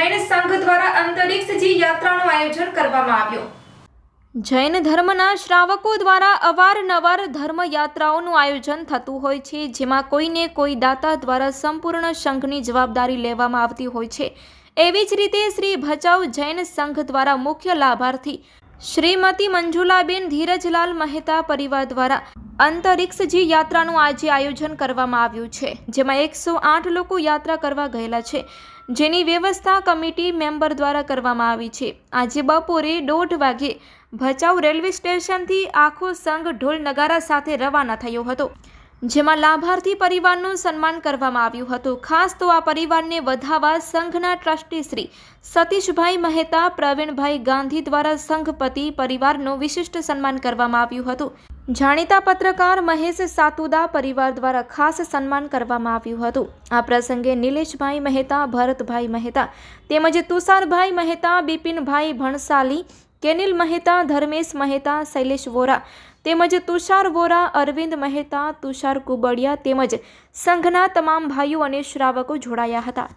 સંઘ દ્વારા અંતરિક્ષજી યાત્રાનું આયોજન કરવામાં આવ્યું. જૈન ધર્મના શ્રાવકો દ્વારા અવારનવાર ધર્મયાત્રાઓનું આયોજન થતું હોય છે, જેમાં કોઈને કોઈ દાતા દ્વારા સંપૂર્ણ સંઘની જવાબદારી લેવામાં આવતી હોય છે. એવી જ રીતે શ્રી ભચાઉ જૈન સંઘ દ્વારા મુખ્ય લાભાર્થી શ્રીમતી મંજુલાબેન ધીરજલાલ મહેતા પરિવાર દ્વારા અંતરિક્ષજી યાત્રાનું આજે આયોજન કરવામાં આવ્યું છે, જેમાં એકસો આઠ લોકો યાત્રા કરવા ગયેલા છે. જેની વ્યવસ્થા કમિટી મેમ્બર દ્વારા કરવામાં આવી છે. આજે બપોરે દોઢ વાગ્યે ભચાઉ રેલવે સ્ટેશનથી આખો સંઘ ઢોલ નગારા સાથે રવાના થયો હતો, જેમાં લાભાર્થી પરિવારનું સન્માન કરવામાં આવ્યું હતું. ખાસ તો આ પરિવારને વધાવવા સંઘના ટ્રસ્ટી શ્રી સતીશભાઈ મહેતા, પ્રવીણભાઈ ગાંધી દ્વારા સંઘપતિ પરિવારનું વિશિષ્ટ સન્માન કરવામાં આવ્યું હતું. જાણીતા પત્રકાર મહેશ સાતુદા પરિવાર દ્વારા ખાસ સન્માન કરવામાં આવ્યું હતું. આ પ્રસંગે નિલેશભાઈ મહેતા, ભરતભાઈ મહેતા તેમજ તુષારભાઈ મહેતા, બિપિનભાઈ ભણસાલી, કેનિલ મહેતા, ધર્મેશ મહેતા, શૈલેષ વોરા તેમજ તુષાર વોરા, અરવિંદ મહેતા, તુષાર કુબડિયા તેમજ સંઘના તમામ ભાઈઓ અને શ્રાવકો જોડાયા હતા.